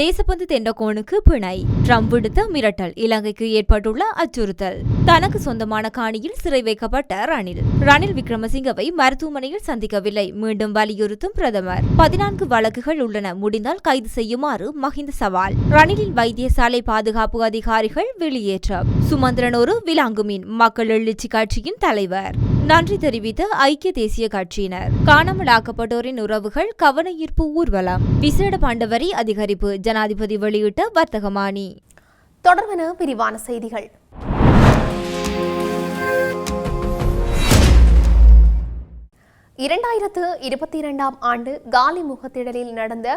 தேசப்பந்து தெண்டகோனுக்கு பிணை. ட்ரம்ப் விடுத்த மிரட்டல். இலங்கைக்கு ஏற்பட்டுள்ள அச்சுறுத்தல். தனக்கு சொந்தமான காணியில் சிறை வைக்கப்பட்ட ரணில். ரணில் விக்ரமசிங்கவை மருத்துவமனையில் சந்திக்கவில்லை. மீண்டும் வலியுறுத்தும் பிரதமர். பதினான்கு வழக்குகள் உள்ளன. முடிந்தால் கைது செய்யுமாறு மஹிந்த சவால். ரணிலின் வைத்தியசாலை பாதுகாப்பு அதிகாரிகள் வெளியேற்றம். சுமந்திரன் ஒரு விலாங்குமீன் மக்கள் எழுச்சி கட்சியின் தலைவர். நன்றி தெரிவித்த ஐக்கிய தேசிய கட்சியினர். காணாமல் ஆக்கப்பட்டோரின் உறவுகள் கவன ஈர்ப்பு ஊர்வலம். விசேட பாண்டவரி அதிகரிப்பு. ஜனாதிபதி வெளியிட்ட வர்த்தகமானி. தொடர்வன விரிவான செய்திகள். இரண்டாயிரத்து இருபத்தி இரண்டாம் ஆண்டு காலி முகத்திடலில் நடந்த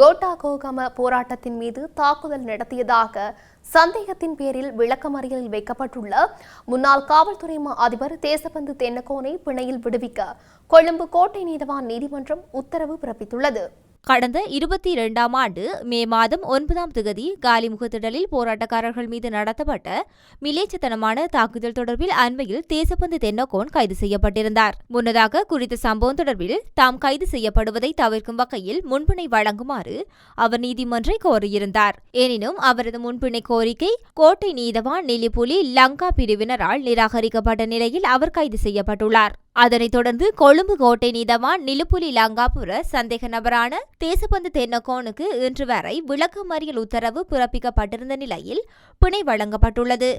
கோட்டா கோகம போராட்டத்தின் மீது தாக்குதல் நடத்தியதாக சந்தேகத்தின் பேரில் விளக்கமறியலில் வைக்கப்பட்டுள்ள முன்னாள் காவல்துறை மா அதிபர் தேசபந்து தென்னகோனை பிணையில் விடுவிக்க கொழும்பு கோட்டை நீதவான் நீதிமன்றம் உத்தரவு பிறப்பித்துள்ளது. கடந்த இருபத்தி இரண்டாம் ஆண்டு மே மாதம் ஒன்பதாம் திகதி காலிமுகத்திடலில் போராட்டக்காரர்கள் மீது நடத்தப்பட்ட மிலேச்சத்தனமான தாக்குதல் தொடர்பில் அண்மையில் தேசப்பந்து தென்னகோன் கைது செய்யப்பட்டிருந்தார். முன்னதாக குறித்த சம்பவம் தொடர்பில் தாம் கைது செய்யப்படுவதை தவிர்க்கும் வகையில் முன்பிணை வழங்குமாறு அவர் நீதிமன்றை கோரியிருந்தார். எனினும் அவரது முன்பிணை கோரிக்கை கோட்டை நீதவான் நெல்லிப்புலி லங்கா பிரிவினரால் நிராகரிக்கப்பட்ட நிலையில் அவர் கைது செய்யப்பட்டுள்ளார். அதனைத் தொடர்ந்து கொழும்பு கோட்டை நீதவான் நிலுப்புலி லங்காபுர சந்தேக நபரான தேசபந்து தென்னகோனுக்கு இன்று வரை விளக்கமறியல் உத்தரவு பிறப்பிக்கப்பட்டிருந்த நிலையில் பிணை வழங்கப்பட்டுள்ளது.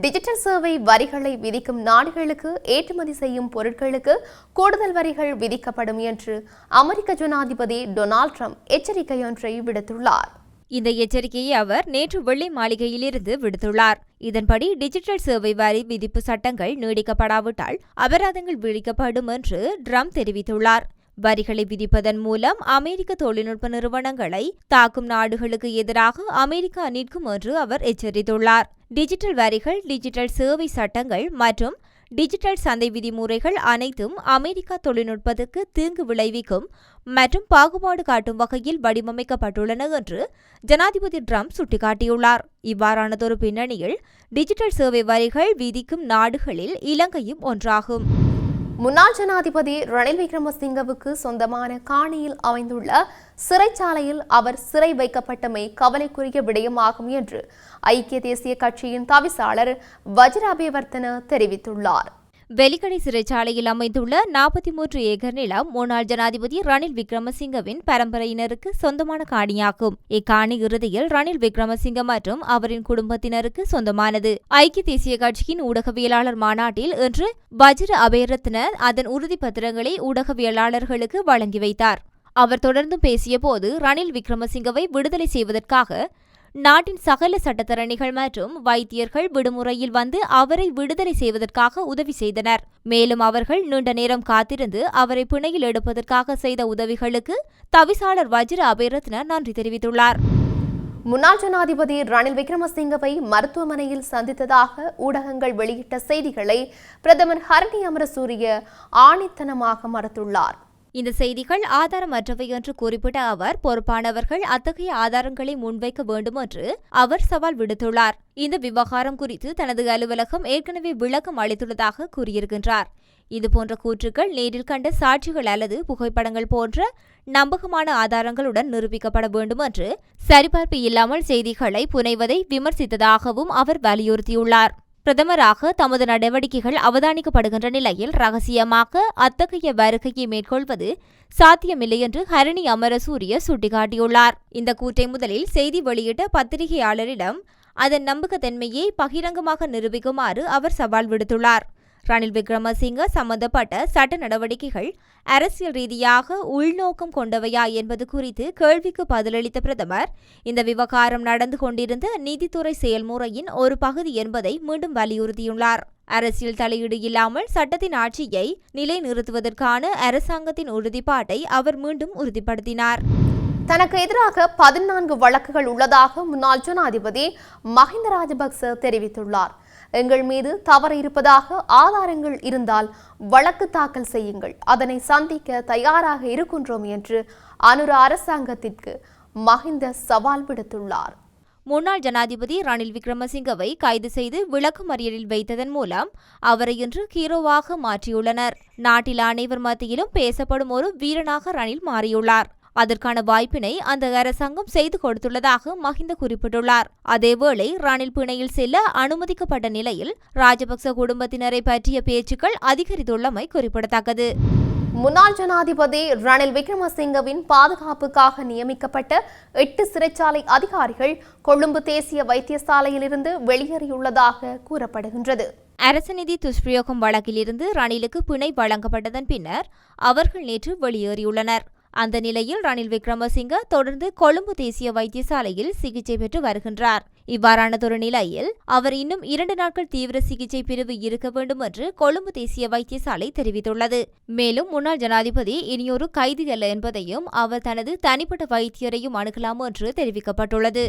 டிஜிட்டல் சேவை வரிகளை விதிக்கும் நாடுகளுக்கு ஏற்றுமதி செய்யும் பொருட்களுக்கு கூடுதல் வரிகள் விதிக்கப்படும் என்று அமெரிக்க ஜனாதிபதி டொனால்ட் ட்ரம்ப் எச்சரிக்கையொன்றை விடுத்துள்ளார். இந்த எச்சரிக்கையை அவர் நேற்று வெள்ளை மாளிகையிலிருந்து விடுத்துள்ளார். இதன்படி டிஜிட்டல் சேவை வரி விதிப்பு சட்டங்கள் நீடிக்கப்படாவிட்டால் அபராதங்கள் விதிக்கப்படும் என்று ட்ரம்ப் தெரிவித்துள்ளார். வரிகளை விதிப்பதன் மூலம் அமெரிக்க தொழில்நுட்ப நிறுவனங்களை தாக்கும் நாடுகளுக்கு எதிராக அமெரிக்கா நிற்கும் என்று அவர் எச்சரித்துள்ளார். டிஜிட்டல் வரிகள் டிஜிட்டல் சேவை சட்டங்கள் மற்றும் டிஜிட்டல் சந்தை விதிமுறைகள் அனைத்தும் அமெரிக்கா தொழில்நுட்பத்துக்கு தீங்கு விளைவிக்கும் மற்றும் பாகுபாடு காட்டும் வகையில் வடிவமைக்கப்பட்டுள்ளன என்று ஜனாதிபதி ட்ரம்ப் சுட்டிக்காட்டியுள்ளார். இவ்வாறானதொரு பின்னணியில் டிஜிட்டல் சேவை வரிகள் விதிக்கும் நாடுகளில் இலங்கையும் ஒன்றாகும். முன்னாள் ஜனாதிபதி ரணில் விக்ரமசிங்கவுக்கு சொந்தமான காணியில் அமைந்துள்ள சிறைச்சாலையில் அவர் சிறை வைக்கப்பட்டமை கவலைக்குரிய விடயமாகும் என்று ஐக்கிய தேசிய கட்சியின் தவிசாளர் பஜ்ரபேவர்த்தன தெரிவித்துள்ளார். வெலிக்கடை சிறைச்சாலையில் அமைந்துள்ள நாற்பத்தி மூன்று ஏக்கர் நிலம் முன்னாள் ஜனாதிபதி ரணில் விக்ரமசிங்கவின் பரம்பரையினருக்கு சொந்தமான காணியாகும். இக்காணி இறுதியில் ரணில் விக்ரமசிங்க மற்றும் அவரின் குடும்பத்தினருக்கு சொந்தமானது. ஐக்கிய தேசிய கட்சியின் ஊடகவியலாளர் மாநாட்டில் இன்று வஜ்ர அபயரத்ன அதன் உறுதிப்பத்திரங்களை ஊடகவியலாளர்களுக்கு வழங்கி வைத்தார். அவர் தொடர்ந்தும் பேசியபோது ரணில் விக்ரமசிங்கவை விடுதலை செய்வதற்காக நாட்டின் சகல சட்டத்தரணிகள் மற்றும் வைத்தியர்கள் விடுமுறையில் வந்து அவரை விடுதலை செய்வதற்காக உதவி செய்தனர். மேலும் அவர்கள் நீண்ட நேரம் காத்திருந்து அவரை பிணையில் எடுப்பதற்காக செய்த உதவிகளுக்கு தவிசாளர் வஜ்ர அபேரத்ன நன்றி தெரிவித்துள்ளார். முன்னாள் ஜனாதிபதி ரணில் விக்ரமசிங்கவை மருத்துவமனையில் சந்தித்ததாக ஊடகங்கள் வெளியிட்ட செய்திகளை பிரதமர் ஹரணி அமரசூரிய ஆணித்தனமாக மறுத்துள்ளார். இந்த செய்திகள் ஆதாரமற்றவை என்று குறிப்பிட்ட அவர் பொறுப்பானவர்கள் அத்தகைய ஆதாரங்களை முன்வைக்க வேண்டும் என்று அவர் சவால் விடுத்துள்ளார். இந்த விவகாரம் குறித்து தனது அலுவலகம் ஏற்கனவே விளக்கம் அளித்துள்ளதாக கூறியிருக்கின்றார். இதுபோன்ற கூற்றுக்கள் நேரில் கண்ட சாட்சிகள் அல்லது புகைப்படங்கள் போன்ற நம்பகமான ஆதாரங்களுடன் நிரூபிக்கப்பட வேண்டும் என்று சரிபார்ப்பு இல்லாமல் செய்திகளை புனைவதை விமர்சித்ததாகவும் அவர் வலியுறுத்தியுள்ளார். பிரதமராக தமது நடவடிக்கைகள் அவதானிக்கப்படுகின்ற நிலையில் ரகசியமாக அத்தகைய வருகையை மேற்கொள்வது சாத்தியமில்லை என்று ஹரணி அமரசூரிய சுட்டிக்காட்டியுள்ளார். இந்த கூற்றை முதலில் செய்தி வெளியிட்ட பத்திரிகையாளரிடம் அதன் நம்பகத்தன்மையை பகிரங்கமாக நிரூபிக்குமாறு அவர் சவால் விடுத்துள்ளார். ரணில் விக்ரமசிங்க சம்பந்தப்பட்ட சட்ட நடவடிக்கைகள் அரசியல் ரீதியாக உள்நோக்கம் கொண்டவையா என்பது குறித்து கேள்விக்கு பதிலளித்த பிரதமர் இந்த விவகாரம் நடந்து கொண்டிருந்த நீதித்துறை செயல்முறையின் ஒரு பகுதி என்பதை மீண்டும் வலியுறுத்தியுள்ளார். அரசியல் தலையீடு இல்லாமல் சட்டத்தின் ஆட்சியை நிலைநிறுத்துவதற்கான அரசாங்கத்தின் உறுதிப்பாட்டை அவர் மீண்டும் உறுதிப்படுத்தினார். தனக்கு எதிராக பதினான்கு வழக்குகள் உள்ளதாக முன்னாள் ஜனாதிபதி மஹிந்த ராஜபக்ச தெரிவித்துள்ளார். எங்கள் மீது தவறு இருப்பதாக ஆதாரங்கள் இருந்தால் வழக்கு தாக்கல் செய்யுங்கள். அதனை சந்திக்க தயாராக இருக்கின்றோம் என்று அனுர அரசாங்கத்திற்கு மஹிந்த சவால் விடுத்துள்ளார். முன்னாள் ஜனாதிபதி ரணில் விக்ரமசிங்கவை கைது செய்து விளக்கமறியலில் வைத்ததன் மூலம் அவரை இன்று ஹீரோவாக மாற்றியுள்ளனர். நாட்டில் அனைவர் மத்தியிலும் பேசப்படும் ஒரு வீரனாக ரணில் மாறியுள்ளார். அதற்கான வாய்ப்பினை அந்த அரசாங்கம் செய்து கொடுத்துள்ளதாக மஹிந்த குறிப்பிட்டுள்ளார். அதேவேளை ரணில் பிணையில் செல்ல அனுமதிக்கப்பட்ட நிலையில் ராஜபக்ச குடும்பத்தினரை பற்றிய பேச்சுக்கள் அதிகரித்துள்ளமை குறிப்பிடத்தக்கது. முன்னாள் ஜனாதிபதி ரணில் விக்ரமசிங்கவின் பாதுகாப்புக்காக நியமிக்கப்பட்ட எட்டு சிறைச்சாலை அதிகாரிகள் கொழும்பு தேசிய வைத்தியசாலையிலிருந்து வெளியேறியுள்ளதாக கூறப்படுகின்றது. அரசு நிதி துஷ்பிரயோகம் வழக்கிலிருந்து ரணிலுக்கு பிணை வழங்கப்பட்டதன் பின்னர் அவர்கள் நேற்று வெளியேறியுள்ளனர். அந்த நிலையில் ரணில் விக்ரமசிங்க தொடர்ந்து கொழும்பு தேசிய வைத்தியசாலையில் சிகிச்சை பெற்று வருகின்றார். இவ்வாறானதொரு நிலையில் அவர் இன்னும் இரண்டு நாட்கள் தீவிர சிகிச்சை பிரிவு இருக்க வேண்டும் என்று கொழும்பு தேசிய வைத்தியசாலை தெரிவித்துள்ளது. மேலும் முன்னாள் ஜனாதிபதி இனியொரு கைதி அல்ல என்பதையும் அவர் தனது தனிப்பட்ட வைத்தியரையும் அணுகலாம் என்று தெரிவிக்கப்பட்டுள்ளது.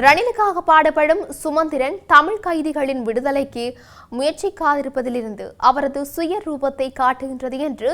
ரணிலுக்காக பாடுபடும் சுமந்திரன் தமிழ் கைதிகளின் விடுதலைக்கு முயற்சிக்காதிருப்பதிலிருந்து அவரது சுய ரூபத்தை காட்டுகின்றது என்று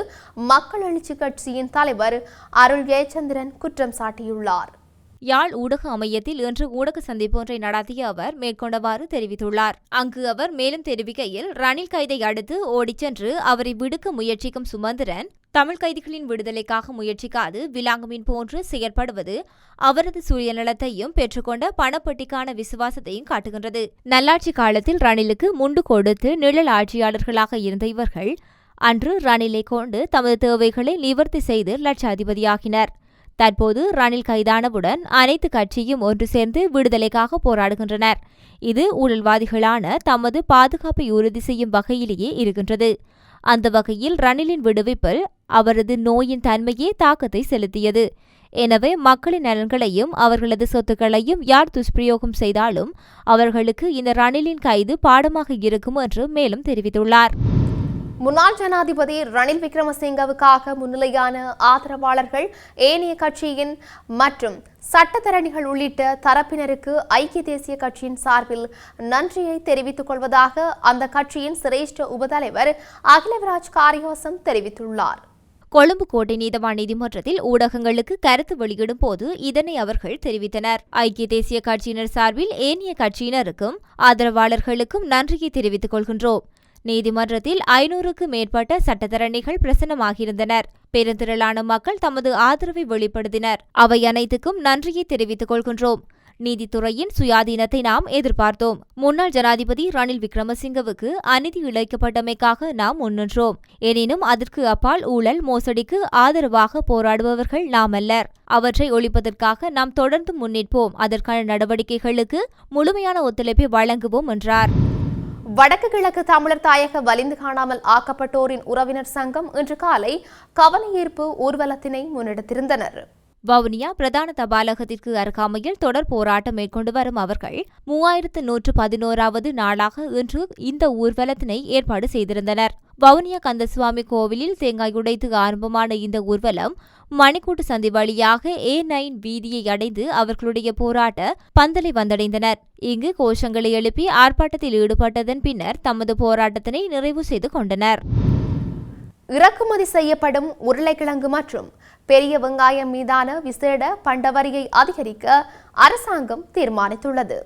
மக்கள் எழுச்சி கட்சியின் தலைவர் அருள் ஜெயச்சந்திரன் குற்றம் சாட்டியுள்ளார். யாழ் ஊடக அமையத்தில் இன்று ஊடக சந்திப்பொன்றை நடத்திய அவர் மேற்கொண்டவாறு தெரிவித்துள்ளார். அங்கு அவர் மேலும் தெரிவிக்கையில் ரணில் கைதை அடுத்து ஓடிச் சென்று அவரை விடுக்க முயற்சிக்கும் சுமந்திரன் தமிழ் கைதிகளின் விடுதலைக்காக முயற்சிக்காது விலாங்குமீன் போன்று செயற்படுவது அவரது சுயநலத்தையும் பெற்றுக்கொண்ட பணப்பட்டிக்கான விசுவாசத்தையும் காட்டுகின்றது. நல்லாட்சி காலத்தில் ரணிலுக்கு முண்டு கொடுத்து நிழல் ஆட்சியாளர்களாக இருந்த இவர்கள் அன்று ரணிலை கொண்டு தமது தேவைகளை நிவர்த்தி செய்து லட்சாதிபதியாகினர். தற்போது ரணில் கைதானவுடன் அனைத்து கட்சியும் ஒன்று சேர்ந்து விடுதலைக்காக போராடுகின்றனர். இது ஊழல்வாதிகளான தமது பாதுகாப்பை உறுதி செய்யும் வகையிலேயே இருக்கின்றது. அந்த வகையில் ரணிலின் விடுவிப்பில் அவரது நோயின் தன்மையே தாக்கத்தை செலுத்தியது. எனவே மக்களின் நலன்களையும் அவர்களது சொத்துக்களையும் யார் துஷ்பிரயோகம் செய்தாலும் அவர்களுக்கு இந்த ரணிலின் கைது பாடமாக இருக்கும் என்று மேலும் தெரிவித்துள்ளார். முன்னாள் ஜனாதிபதி ரணில் விக்ரமசிங்கவுக்காக முன்னிலையான ஆதரவாளர்கள் ஏனைய கட்சியின் மற்றும் சட்டத்தரணிகள் உள்ளிட்ட தரப்பினருக்கு ஐக்கிய தேசிய கட்சியின் சார்பில் நன்றியை தெரிவித்துக் கொள்வதாக அந்த கட்சியின் சிரேஷ்ட உபதலைவர் அகிலவிராஜ் காரியோசம் தெரிவித்துள்ளார். கொழும்பு கோட்டை நீதவான் நீதிமன்றத்தில் ஊடகங்களுக்கு கருத்து வெளியிடும் போது இதனை அவர்கள் தெரிவித்தனர். ஐக்கிய தேசிய கட்சியினர் சார்பில் ஏனைய கட்சியினருக்கும் ஆதரவாளர்களுக்கும் நன்றியை தெரிவித்துக் கொள்கின்றோம். நீதிமன்றத்தில் ஐநூறுக்கு மேற்பட்ட சட்டத்தரணிகள் பிரசன்னமாகியிருந்தனர். பெருந்திரளான மக்கள் தமது ஆதரவை வெளிப்படுத்தினர். அவை அனைத்துக்கும் நன்றியை தெரிவித்துக் கொள்கின்றோம். நீதித்துறையின் சுயாதீனத்தை நாம் எதிர்பார்த்தோம். முன்னாள் ஜனாதிபதி ரணில் விக்ரமசிங்கவுக்கு அநீதி இழைக்கப்பட்டமைக்காக நாம் முன்னின்றோம். எனினும் அதற்கு அப்பால் ஊழல் மோசடிக்கு ஆதரவாக போராடுபவர்கள் நாம் அல்லர். அவற்றை ஒழிப்பதற்காக நாம் தொடர்ந்து முன்னிற்போம். அதற்கான நடவடிக்கைகளுக்கு முழுமையான ஒத்துழைப்பை வழங்குவோம் என்றார். வடக்கு கிழக்கு தமிழர் தாயக வலிந்து காணாமல் ஆக்கப்பட்டோரின் உறவினர் சங்கம் இன்று காலை கவனஈர்ப்பு ஊர்வலத்தினை முன்னெடுத்திருந்தனர். வவுனியா பிரதான தபாலகத்திற்கு அருகாமையில் தொடர் போராட்டம் மேற்கொண்டு வரும் அவர்கள் மூவாயிரத்து நூற்று பதினோராவது நாளாக இன்று இந்த ஊர்வலத்தினை ஏற்பாடு செய்திருந்தனர். வவுனியா கந்தசுவாமி கோவிலில் தேங்காய் உடைத்து ஆரம்பமான இந்த ஊர்வலம் மணிக்கூட்டு சந்தி வழியாக ஏ நைன் வீதியை அடைந்து அவர்களுடைய போராட்ட பந்தலை வந்தடைந்தனர். இங்கு கோஷங்களை எழுப்பி ஆர்ப்பாட்டத்தில் ஈடுபட்டதன் பின்னர் தமது போராட்டத்தினை நிறைவு செய்து கொண்டனர். இறக்குமதி செய்யப்படும் உருளைக்கிழங்கு மற்றும் பெரிய வெங்காயம் மீதான விசேட பண்டவரியை அதிகரிக்க அரசாங்கம் தீர்மானித்துள்ளது.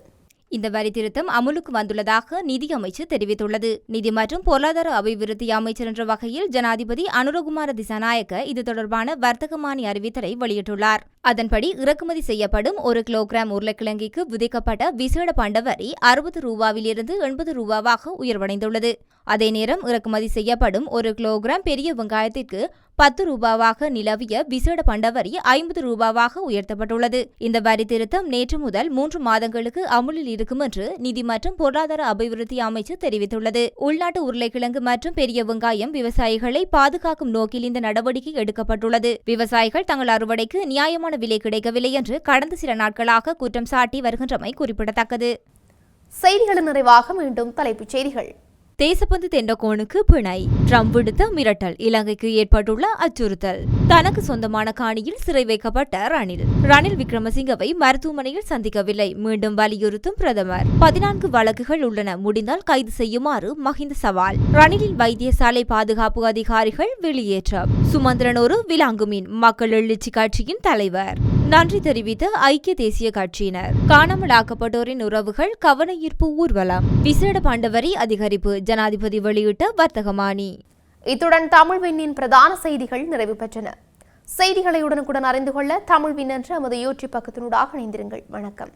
இந்த வரி திருத்தம் அமுலுக்கு வந்துள்ளதாக நிதி அமைச்சு தெரிவித்துள்ளது. நிதி மற்றும் பொருளாதார அபிவிருத்தி அமைச்சர் என்ற வகையில் ஜனாதிபதி அனுரகுமார திசாநாயக்க இது தொடர்பான வர்த்தகமானி அறிவித்தலை வெளியிட்டுள்ளார். அதன்படி இறக்குமதி செய்யப்படும் ஒரு கிலோகிராம் உருளைக்கிழங்கிற்கு விதிக்கப்பட்ட விசேட பண்டவரி அறுபது ரூபாவிலிருந்து எண்பது ரூபாவாக உயர்வடைந்துள்ளது. அதே நேரம் இறக்குமதி செய்யப்படும் ஒரு கிலோகிராம் பெரிய வெங்காயத்திற்கு பத்து ரூபாவாக நிலவிய விசேட பண்டவரி ஐம்பது ரூபாவாக உயர்த்தப்பட்டுள்ளது. இந்த வரி திருத்தம் நேற்று முதல் மூன்று மாதங்களுக்கு அமுலில் இருக்கும் என்று நிதி மற்றும் பொருளாதார அபிவிருத்தி அமைச்சு தெரிவித்துள்ளது. உள்நாட்டு உருளைக்கிழங்கு மற்றும் பெரிய வெங்காயம் விவசாயிகளை பாதுகாக்கும் நோக்கில் இந்த நடவடிக்கை எடுக்கப்பட்டுள்ளது. விவசாயிகள் தங்கள் அறுவடைக்கு நியாயமான விலை கிடைக்கவில்லை என்று கடந்த சில நாட்களாக குற்றம் சாட்டி வருகின்றமை குறிப்பிடத்தக்கது. செய்திகளின் நிறைவாக மீண்டும் தலைப்புச் செய்திகள். தேசப்பந்து தெண்டகோனுக்கு பிணை. ட்ரம்ப் விடுத்த மிரட்டல். இலங்கைக்கு ஏற்பட்டுள்ள அச்சுறுத்தல். தனக்கு சொந்தமான காணியில் சிறை வைக்கப்பட்ட ரணில். ரணில் விக்ரமசிங்கவை மருத்துவமனையில் சந்திக்கவில்லை. மீண்டும் வலியுறுத்தும் பிரதமர். பதினான்கு வழக்குகள் உள்ளன. முடிந்தால் கைது செய்யுமாறு மஹிந்த சவால். ரணிலின் வைத்தியசாலை பாதுகாப்பு அதிகாரிகள் வெளியேற்றம். சுமந்திரனொரு விலாங்குமீன் மக்கள் எழுச்சி கட்சியின் தலைவர். நன்றி தெரிவித்த ஐக்கிய தேசிய கட்சியினர். காணாமலாக்கப்பட்டோரின் உறவுகள் கவன ஈர்ப்பு ஊர்வலம். விசேட பாண்டவரி அதிகரிப்பு. ஜனாதிபதி வெளியிட்ட வர்த்தகமானி. இத்துடன் தமிழ் விண்ணின் பிரதான செய்திகள் நிறைவு பெற்றன. செய்திகளை உடனுக்குடன் அறிந்து கொள்ள தமிழ் விண் என்ற நமது யூடியூப் பக்கத்தினூடாக இணைந்திருங்கள். வணக்கம்.